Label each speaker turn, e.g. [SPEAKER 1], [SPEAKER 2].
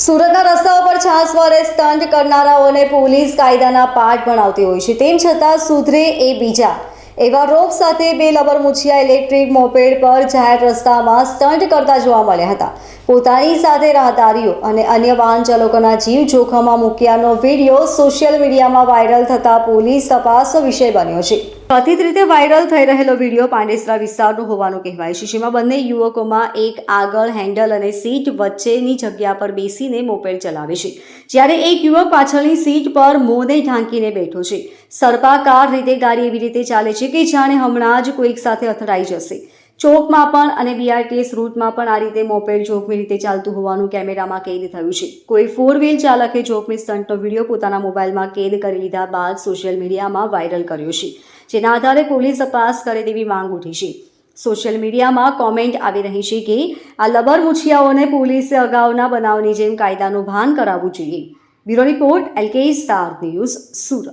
[SPEAKER 1] સુરતના રસ્તાઓ પર છાસવારે સ્ટન્ટ કરનારાઓને પોલીસ કાયદાના પાઠ ભણાવતી હોય છે. તેમ છતાં સુધરે એ બીજા. એવા રોપ સાથે બે લબરમુછિયા ઇલેક્ટ્રિક મોપેડ પર જાહેર રસ્તામાં સ્ટન્ટ કરતા જોવા મળ્યા હતા. પોતાની સાથે રાહદારીઓ અને અન્ય વાહન ચાલકોના જીવ જોખમમાં મૂક્યાનો વીડિયો સોશિયલ મીડિયામાં વાયરલ થતા પોલીસ તપાસનો વિષય બન્યો છે. કથિત રીતે વાયરલ થઈ રહેલો વીડિયો પાંડેસરા વિસ્તારનો હોવાનું કહેવાય છે. જેમાં બંને યુવકોમાં એક આગળ હેન્ડલ અને સીટ વચ્ચેની જગ્યા પર બેસીને મોપેડ ચલાવે છે. જ્યારે એક યુવક પાછળની સીટ પર મોંને ઢાંકીને બેઠો છે. સર્પાકાર રીતે ગાડી એવી રીતે ચાલે છે કે જાણે હમણાં જ કોઈક સાથે અથડાઈ જશે. ચોકમાં પણ અને બીઆરટીએસ રૂટમાં પણ આ રીતે મોપેડ જોખમી રીતે ચાલતું હોવાનું કેમેરામાં કેદ થયું છે. કોઈ ફોર વ્હીલ ચાલકે જોખમી સ્ટન્ટનો વીડિયો પોતાના મોબાઈલમાં કેદ કરી લીધા બાદ સોશિયલ મીડિયામાં વાયરલ કર્યો છે, જેના આધારે પોલીસ તપાસ કરે તેવી માંગ ઉઠી છે. સોશિયલ મીડિયામાં કોમેન્ટ આવી રહી છે કે, આ લબર મુછિયાઓને પોલીસે અગાઉના બનાવની જેમ કાયદાનું ભાન કરાવવું જોઈએ. Bureau report L K star news Surat.